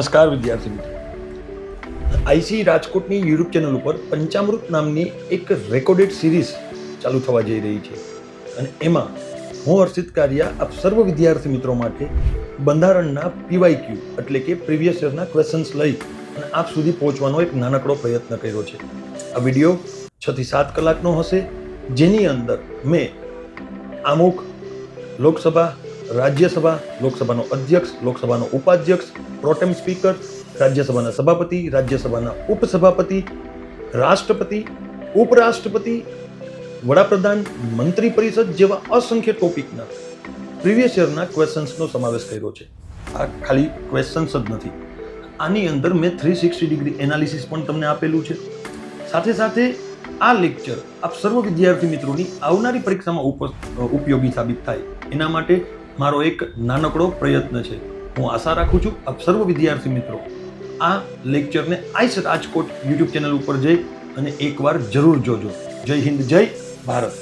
નમસ્કાર, વિદ્યાર્થી મિત્રો. આઈસી રાજકોટની યુટ્યુબ ચેનલ ઉપર પંચામૃત નામની એક રેકોર્ડેડ સિરીઝ ચાલુ થવા જઈ રહી છે. અને એમાં હું હર્ષિત કારિયા, આપ સર્વ વિદ્યાર્થી મિત્રો માટે બંધારણના પીવાય ક્યુ એટલે કે પ્રીવિયસ યરના ક્વેશ્ચન્સ લઈ અને આપ સુધી પહોંચવાનો એક નાનકડો પ્રયત્ન કર્યો છે. આ વીડિયો છ થી સાત કલાકનો હશે, જેની અંદર મેં અમુક લોકસભા રાજ્યસભા, લોકસભાનો અધ્યક્ષ, લોકસભાનો ઉપાધ્યક્ષ, પ્રોટેમ સ્પીકર, રાજ્યસભાના સભાપતિ, રાજ્યસભાના ઉપસભાપતિ, રાષ્ટ્રપતિ, ઉપરાષ્ટ્રપતિ, વડાપ્રધાન, મંત્રી પરિષદ જેવા અસંખ્ય ટોપિકના પ્રીવિયસ યરના ક્વેશ્ચન્સનો સમાવેશ કર્યો છે. આ ખાલી ક્વેશ્ચન્સ જ નથી. આની અંદર મેં થ્રી સિક્સટી ડિગ્રી એનાલિસિસ પણ તમને આપેલું છે. સાથે સાથે આ લેક્ચર આપ સર્વ વિદ્યાર્થી મિત્રોની આવનારી પરીક્ષામાં ઉપ ઉપયોગી સાબિત થાય. એના માટે મારો એક નાનકડો પ્રયત્ન છે. હું આશા રાખું છું આપ સર્વ વિદ્યાર્થી મિત્રો આ લેક્ચરને આઈસ રાજકોટ યુટ્યુબ ચેનલ ઉપર જઈ અને એકવાર જરૂર જોજો. જય હિન્દ, જય ભારત.